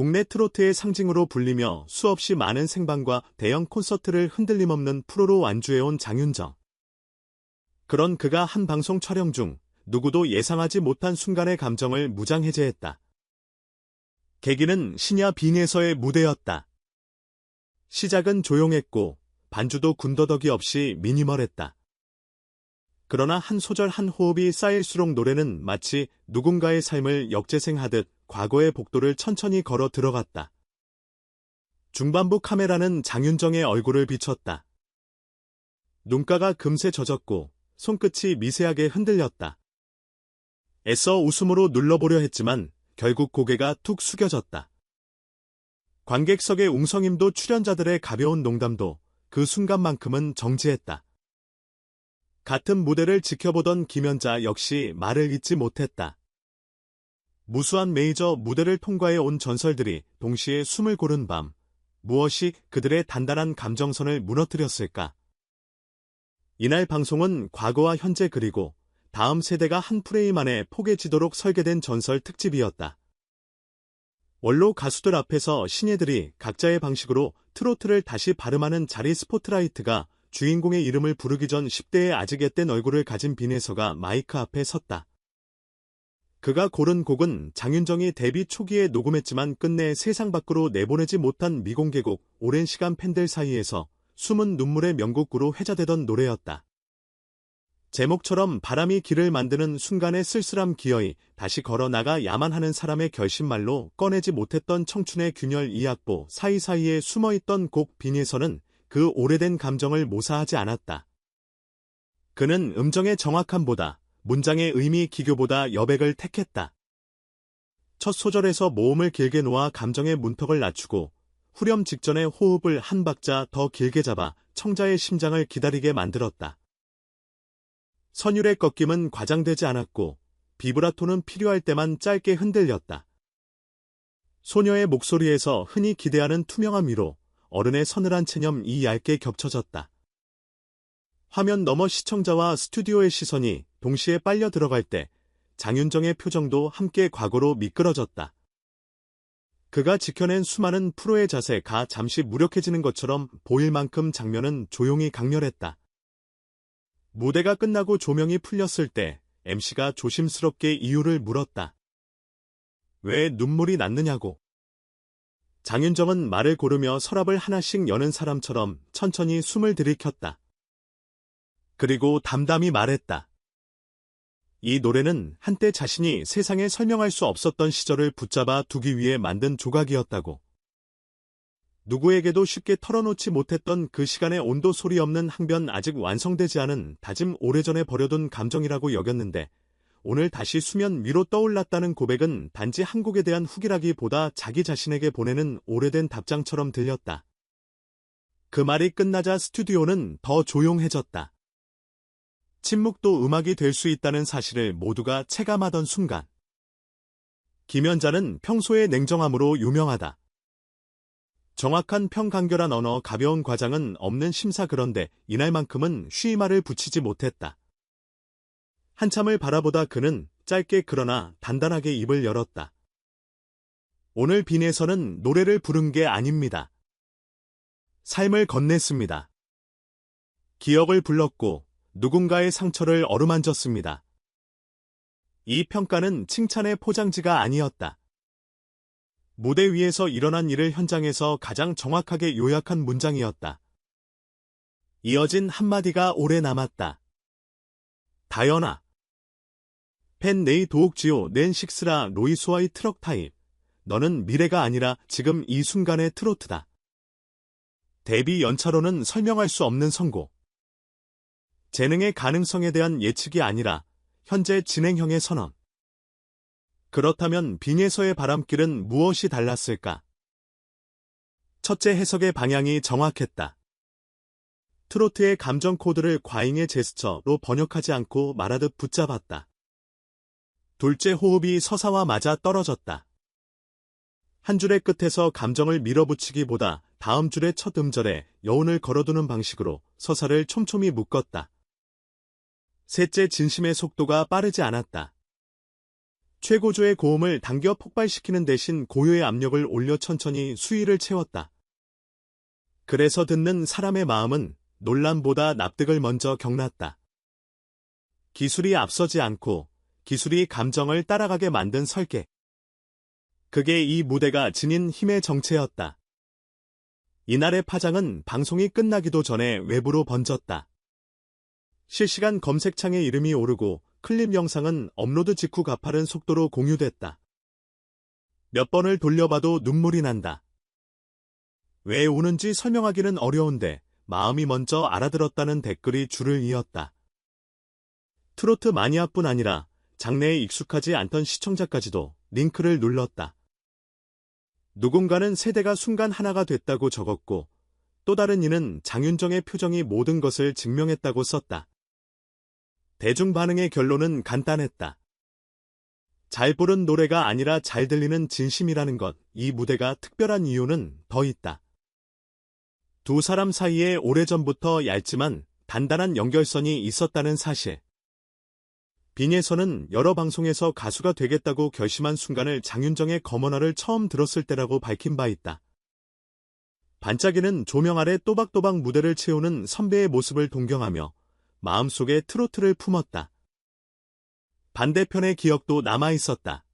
국내 트로트의 상징으로 불리며 수없이 많은 생방과 대형 콘서트를 흔들림 없는 프로로 완주해온 장윤정. 그런 그가 한 방송 촬영 중 누구도 예상하지 못한 순간의 감정을 무장해제했다. 계기는 신야 빈에서의 무대였다. 시작은 조용했고 반주도 군더더기 없이 미니멀했다. 그러나 한 소절 한 호흡이 쌓일수록 노래는 마치 누군가의 삶을 역재생하듯 과거의 복도를 천천히 걸어 들어갔다. 중반부 카메라는 장윤정의 얼굴을 비췄다. 눈가가 금세 젖었고 손끝이 미세하게 흔들렸다. 애써 웃음으로 눌러보려 했지만 결국 고개가 툭 숙여졌다. 관객석의 웅성임도 출연자들의 가벼운 농담도 그 순간만큼은 정지했다. 같은 무대를 지켜보던 김연자 역시 말을 잇지 못했다. 무수한 메이저 무대를 통과해 온 전설들이 동시에 숨을 고른 밤, 무엇이 그들의 단단한 감정선을 무너뜨렸을까? 이날 방송은 과거와 현재 그리고 다음 세대가 한 프레임 안에 포개지도록 설계된 전설 특집이었다. 원로 가수들 앞에서 신예들이 각자의 방식으로 트로트를 다시 발음하는 자리 스포트라이트가 주인공의 이름을 부르기 전 10대의 아직 앳된 얼굴을 가진 빈에서가 마이크 앞에 섰다. 그가 고른 곡은 장윤정이 데뷔 초기에 녹음했지만 끝내 세상 밖으로 내보내지 못한 미공개곡 오랜 시간 팬들 사이에서 숨은 눈물의 명곡으로 회자되던 노래였다. 제목처럼 바람이 길을 만드는 순간의 쓸쓸함 기어이 다시 걸어나가 야만 하는 사람의 결심말로 꺼내지 못했던 청춘의 균열 이 악보 사이사이에 숨어있던 곡 빈에서는 그 오래된 감정을 모사하지 않았다. 그는 음정의 정확함보다 문장의 의미 기교보다 여백을 택했다. 첫 소절에서 모음을 길게 놓아 감정의 문턱을 낮추고 후렴 직전에 호흡을 한 박자 더 길게 잡아 청자의 심장을 기다리게 만들었다. 선율의 꺾임은 과장되지 않았고 비브라토는 필요할 때만 짧게 흔들렸다. 소녀의 목소리에서 흔히 기대하는 투명함 위로 어른의 서늘한 체념이 얇게 겹쳐졌다. 화면 너머 시청자와 스튜디오의 시선이 동시에 빨려 들어갈 때 장윤정의 표정도 함께 과거로 미끄러졌다. 그가 지켜낸 수많은 프로의 자세가 잠시 무력해지는 것처럼 보일 만큼 장면은 조용히 강렬했다. 무대가 끝나고 조명이 풀렸을 때 MC가 조심스럽게 이유를 물었다. 왜 눈물이 났느냐고. 장윤정은 말을 고르며 서랍을 하나씩 여는 사람처럼 천천히 숨을 들이켰다. 그리고 담담히 말했다. 이 노래는 한때 자신이 세상에 설명할 수 없었던 시절을 붙잡아 두기 위해 만든 조각이었다고. 누구에게도 쉽게 털어놓지 못했던 그 시간의 온도 소리 없는 항변 아직 완성되지 않은 다짐 오래전에 버려둔 감정이라고 여겼는데 오늘 다시 수면 위로 떠올랐다는 고백은 단지 한국에 대한 후기라기보다 자기 자신에게 보내는 오래된 답장처럼 들렸다. 그 말이 끝나자 스튜디오는 더 조용해졌다. 침묵도 음악이 될 수 있다는 사실을 모두가 체감하던 순간. 김연자는 평소의 냉정함으로 유명하다. 정확한 평간결한 언어 가벼운 과장은 없는 심사 그런데 이날만큼은 쉬이말을 붙이지 못했다. 한참을 바라보다 그는 짧게 그러나 단단하게 입을 열었다. 오늘 빈에서는 노래를 부른 게 아닙니다. 삶을 건넸습니다. 기억을 불렀고 누군가의 상처를 어루만졌습니다. 이 평가는 칭찬의 포장지가 아니었다. 무대 위에서 일어난 일을 현장에서 가장 정확하게 요약한 문장이었다. 이어진 한마디가 오래 남았다. 다연아. 펜 네이 도옥지오 넨 식스라 로이스와의 트럭 타입. 너는 미래가 아니라 지금 이 순간의 트로트다. 데뷔 연차로는 설명할 수 없는 선고. 재능의 가능성에 대한 예측이 아니라 현재 진행형의 선언. 그렇다면 빙에서의 바람길은 무엇이 달랐을까? 첫째 해석의 방향이 정확했다. 트로트의 감정 코드를 과잉의 제스처로 번역하지 않고 말하듯 붙잡았다. 둘째 호흡이 서사와 맞아 떨어졌다. 한 줄의 끝에서 감정을 밀어붙이기보다 다음 줄의 첫 음절에 여운을 걸어두는 방식으로 서사를 촘촘히 묶었다. 셋째 진심의 속도가 빠르지 않았다. 최고조의 고음을 당겨 폭발시키는 대신 고요의 압력을 올려 천천히 수위를 채웠다. 그래서 듣는 사람의 마음은 논란보다 납득을 먼저 경났다. 기술이 앞서지 않고 기술이 감정을 따라가게 만든 설계. 그게 이 무대가 지닌 힘의 정체였다. 이날의 파장은 방송이 끝나기도 전에 외부로 번졌다. 실시간 검색창에 이름이 오르고 클립 영상은 업로드 직후 가파른 속도로 공유됐다. 몇 번을 돌려봐도 눈물이 난다. 왜 우는지 설명하기는 어려운데 마음이 먼저 알아들었다는 댓글이 줄을 이었다. 트로트 마니아뿐 아니라 장르에 익숙하지 않던 시청자까지도 링크를 눌렀다. 누군가는 세대가 순간 하나가 됐다고 적었고 또 다른 이는 장윤정의 표정이 모든 것을 증명했다고 썼다. 대중 반응의 결론은 간단했다. 잘 부른 노래가 아니라 잘 들리는 진심이라는 것, 이 무대가 특별한 이유는 더 있다. 두 사람 사이에 오래전부터 얇지만 단단한 연결선이 있었다는 사실. 빈예선은 여러 방송에서 가수가 되겠다고 결심한 순간을 장윤정의 검언화를 처음 들었을 때라고 밝힌 바 있다. 반짝이는 조명 아래 또박또박 무대를 채우는 선배의 모습을 동경하며 마음속에 트로트를 품었다. 반대편의 기억도 남아있었다.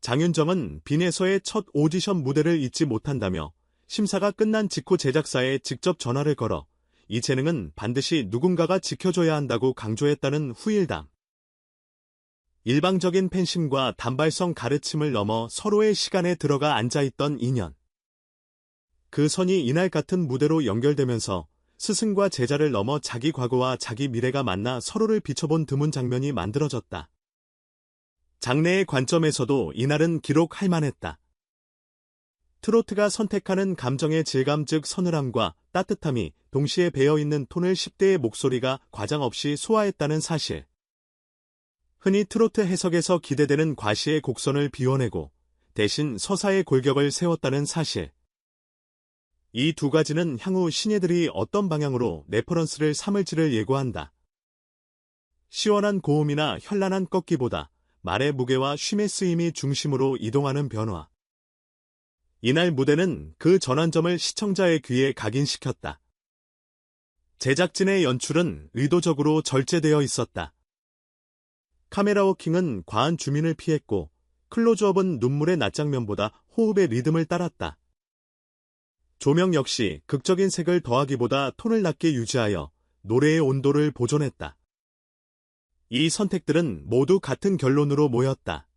장윤정은 빈에서의 첫 오디션 무대를 잊지 못한다며 심사가 끝난 직후 제작사에 직접 전화를 걸어 이 재능은 반드시 누군가가 지켜줘야 한다고 강조했다는 후일담. 일방적인 팬심과 단발성 가르침을 넘어 서로의 시간에 들어가 앉아있던 인연. 그 선이 이날 같은 무대로 연결되면서 스승과 제자를 넘어 자기 과거와 자기 미래가 만나 서로를 비춰본 드문 장면이 만들어졌다. 장래의 관점에서도 이날은 기록할 만했다. 트로트가 선택하는 감정의 질감 즉 서늘함과 따뜻함이 동시에 배어있는 톤을 10대의 목소리가 과장 없이 소화했다는 사실. 흔히 트로트 해석에서 기대되는 과시의 곡선을 비워내고 대신 서사의 골격을 세웠다는 사실. 이 두 가지는 향후 신예들이 어떤 방향으로 레퍼런스를 삼을지를 예고한다. 시원한 고음이나 현란한 꺾기보다 말의 무게와 쉼의 쓰임이 중심으로 이동하는 변화. 이날 무대는 그 전환점을 시청자의 귀에 각인시켰다. 제작진의 연출은 의도적으로 절제되어 있었다. 카메라 워킹은 과한 주민을 피했고 클로즈업은 눈물의 낮장면보다 호흡의 리듬을 따랐다. 조명 역시 극적인 색을 더하기보다 톤을 낮게 유지하여 노래의 온도를 보존했다. 이 선택들은 모두 같은 결론으로 모였다.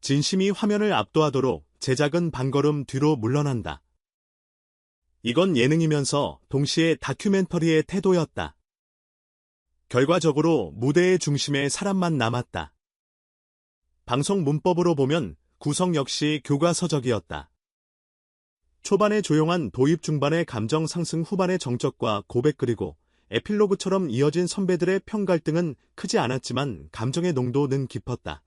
진심이 화면을 압도하도록 제작은 반걸음 뒤로 물러난다. 이건 예능이면서 동시에 다큐멘터리의 태도였다. 결과적으로 무대의 중심에 사람만 남았다. 방송 문법으로 보면 구성 역시 교과서적이었다. 초반의 조용한 도입 중반의 감정 상승 후반의 정적과 고백 그리고 에필로그처럼 이어진 선배들의 평갈등은 크지 않았지만 감정의 농도는 깊었다.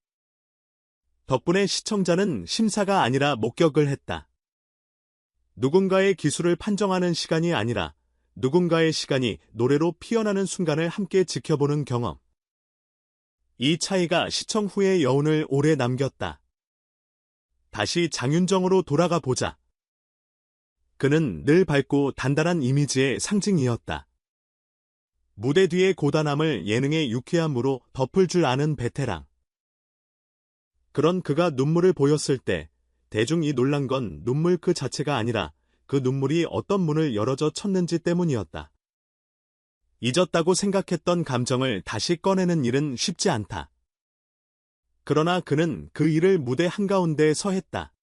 덕분에 시청자는 심사가 아니라 목격을 했다. 누군가의 기술을 판정하는 시간이 아니라 누군가의 시간이 노래로 피어나는 순간을 함께 지켜보는 경험. 이 차이가 시청 후의 여운을 오래 남겼다. 다시 장윤정으로 돌아가 보자. 그는 늘 밝고 단단한 이미지의 상징이었다. 무대 뒤의 고단함을 예능의 유쾌함으로 덮을 줄 아는 베테랑. 그런 그가 눈물을 보였을 때 대중이 놀란 건 눈물 그 자체가 아니라 그 눈물이 어떤 문을 열어줘 쳤는지 때문이었다. 잊었다고 생각했던 감정을 다시 꺼내는 일은 쉽지 않다. 그러나 그는 그 일을 무대 한가운데 서 했다.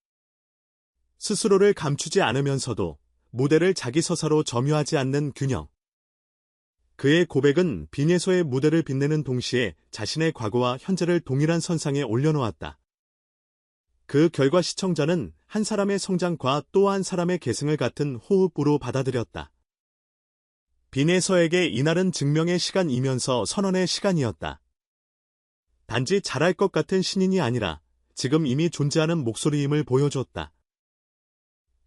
스스로를 감추지 않으면서도 무대를 자기 서사로 점유하지 않는 균형. 그의 고백은 빈예소의 무대를 빛내는 동시에 자신의 과거와 현재를 동일한 선상에 올려놓았다. 그 결과 시청자는 한 사람의 성장과 또 한 사람의 계승을 같은 호흡으로 받아들였다. 빈에서에게 이날은 증명의 시간이면서 선언의 시간이었다. 단지 잘할 것 같은 신인이 아니라 지금 이미 존재하는 목소리임을 보여줬다.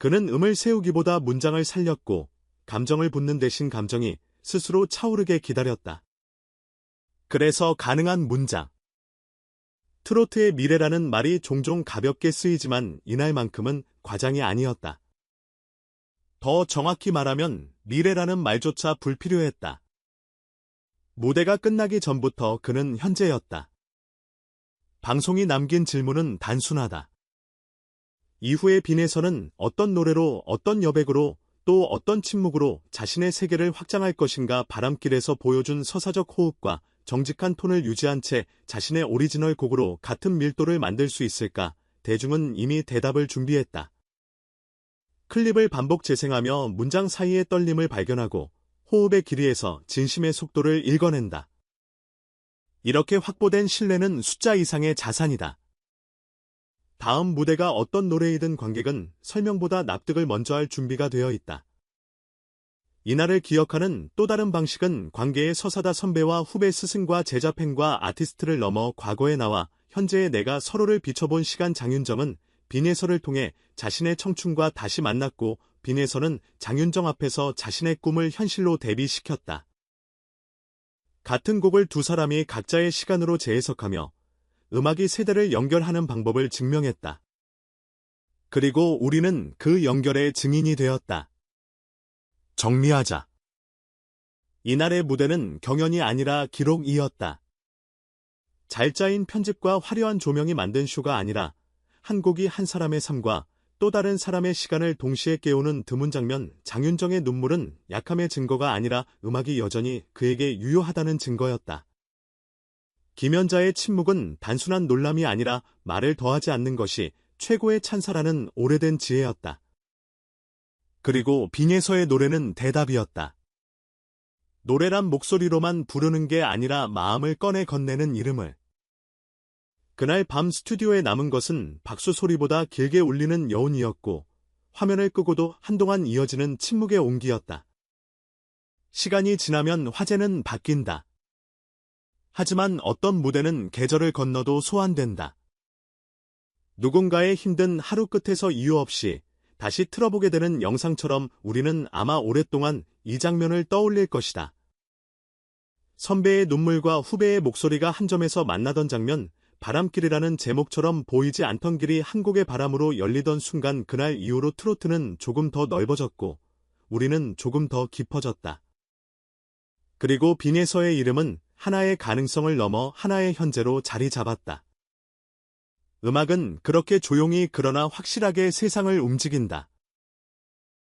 그는 음을 세우기보다 문장을 살렸고 감정을 붓는 대신 감정이 스스로 차오르게 기다렸다. 그래서 가능한 문장. 트로트의 미래라는 말이 종종 가볍게 쓰이지만 이날만큼은 과장이 아니었다. 더 정확히 말하면 미래라는 말조차 불필요했다. 무대가 끝나기 전부터 그는 현재였다. 방송이 남긴 질문은 단순하다. 이후의 빈에서는 어떤 노래로, 어떤 여백으로, 또 어떤 침묵으로 자신의 세계를 확장할 것인가 바람길에서 보여준 서사적 호흡과 정직한 톤을 유지한 채 자신의 오리지널 곡으로 같은 밀도를 만들 수 있을까? 대중은 이미 대답을 준비했다. 클립을 반복 재생하며 문장 사이의 떨림을 발견하고 호흡의 길이에서 진심의 속도를 읽어낸다. 이렇게 확보된 신뢰는 숫자 이상의 자산이다. 다음 무대가 어떤 노래이든 관객은 설명보다 납득을 먼저 할 준비가 되어 있다. 이날을 기억하는 또 다른 방식은 관계의 서사다 선배와 후배 스승과 제자 팬과 아티스트를 넘어 과거에 나와 현재의 내가 서로를 비춰본 시간 장윤정은 빈예설을 통해 자신의 청춘과 다시 만났고 빈예설은 장윤정 앞에서 자신의 꿈을 현실로 대비시켰다. 같은 곡을 두 사람이 각자의 시간으로 재해석하며 음악이 세대를 연결하는 방법을 증명했다. 그리고 우리는 그 연결의 증인이 되었다. 정리하자. 이날의 무대는 경연이 아니라 기록이었다. 잘 짜인 편집과 화려한 조명이 만든 쇼가 아니라 한 곡이 한 사람의 삶과 또 다른 사람의 시간을 동시에 깨우는 드문 장면 장윤정의 눈물은 약함의 증거가 아니라 음악이 여전히 그에게 유효하다는 증거였다. 김연자의 침묵은 단순한 놀람이 아니라 말을 더하지 않는 것이 최고의 찬사라는 오래된 지혜였다. 그리고 빙에서의 노래는 대답이었다. 노래란 목소리로만 부르는 게 아니라 마음을 꺼내 건네는 이름을. 그날 밤 스튜디오에 남은 것은 박수 소리보다 길게 울리는 여운이었고 화면을 끄고도 한동안 이어지는 침묵의 온기였다. 시간이 지나면 화제는 바뀐다. 하지만 어떤 무대는 계절을 건너도 소환된다. 누군가의 힘든 하루 끝에서 이유 없이 다시 틀어보게 되는 영상처럼 우리는 아마 오랫동안 이 장면을 떠올릴 것이다. 선배의 눈물과 후배의 목소리가 한 점에서 만나던 장면, 바람길이라는 제목처럼 보이지 않던 길이 한 곡의 바람으로 열리던 순간 그날 이후로 트로트는 조금 더 넓어졌고, 우리는 조금 더 깊어졌다. 그리고 빈에서의 이름은 하나의 가능성을 넘어 하나의 현재로 자리 잡았다. 음악은 그렇게 조용히 그러나 확실하게 세상을 움직인다.